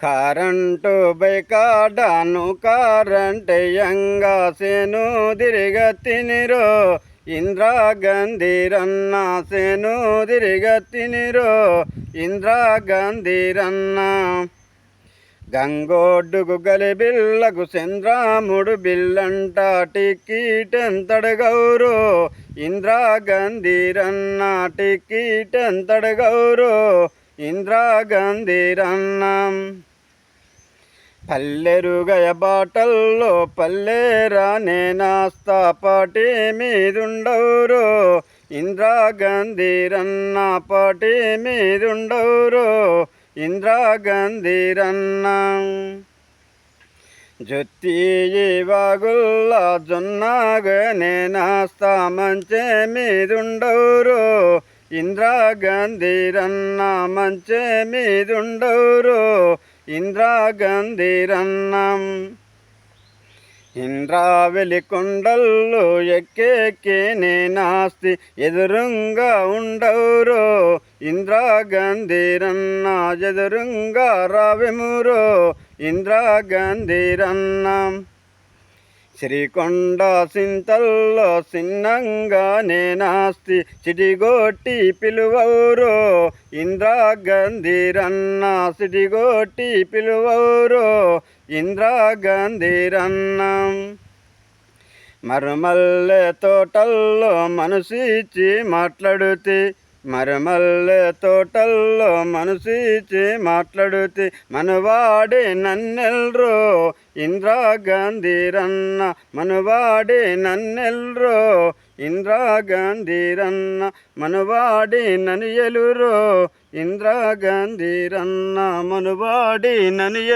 Current బైకాడాను కరెంటయంగా సేను తిరిగ తినిరో ఇంద్రా గంధీరన్న సేను తిరిగ తినిరో ఇంద్రా గంధీరన్న గంగోడ్డుకు గలిబిల్లకు చంద్రాముడు బిల్లంట టిక్కీటెంతడు గౌరు ఇంద్రా గంధీరన్న పల్లెరుగయ బాటల్లో పల్లెరా నేనాస్తా పాటి మీదుండవురు ఇంద్రాగంధీరన్న పాటి మీదుండవురు ఇంద్రా గంధీరన్న జొత్తి వాగుల్ల జొన్నాగనే నాస్తా మంచే మీదుండవురు ఇంద్రాగంధీరన్న మంచే మీదుండవురు ఇంద్రాగంధీరన్నం. ఇంద్రావెలి కొండల్లు ఎక్కెక్కి నాస్తి ఎదురుంగా ఉండవురు ఇంద్రాగంధీరన్న ఎదురుంగా రావెమురు ఇంద్రాగంధీరన్నం. శ్రీకొండ సింతల్లో సిన్నంగా నేనాస్తి చిటిగొట్టి పిలువవురు ఇంద్రా గంధీరన్న సిటిగొట్టి పిలువవురు ఇంద్రా గంధీరన్నం మరుమల్లె తోటల్లో మనసిచ్చి మాట్లాడుతే. మరుమల్లె తోటల్లో మనసిచ్చి మాట్లాడుతే మనవాడే నన్నెల్రో ఇంద్రా గంధీరన్న మనవాడే నన్నెల్రో ఇంద్రా గంధీరన్న మనవాడి నన్ను ఎలురో ఇంద్రా గంధీరన్న మనవాడి నన్ను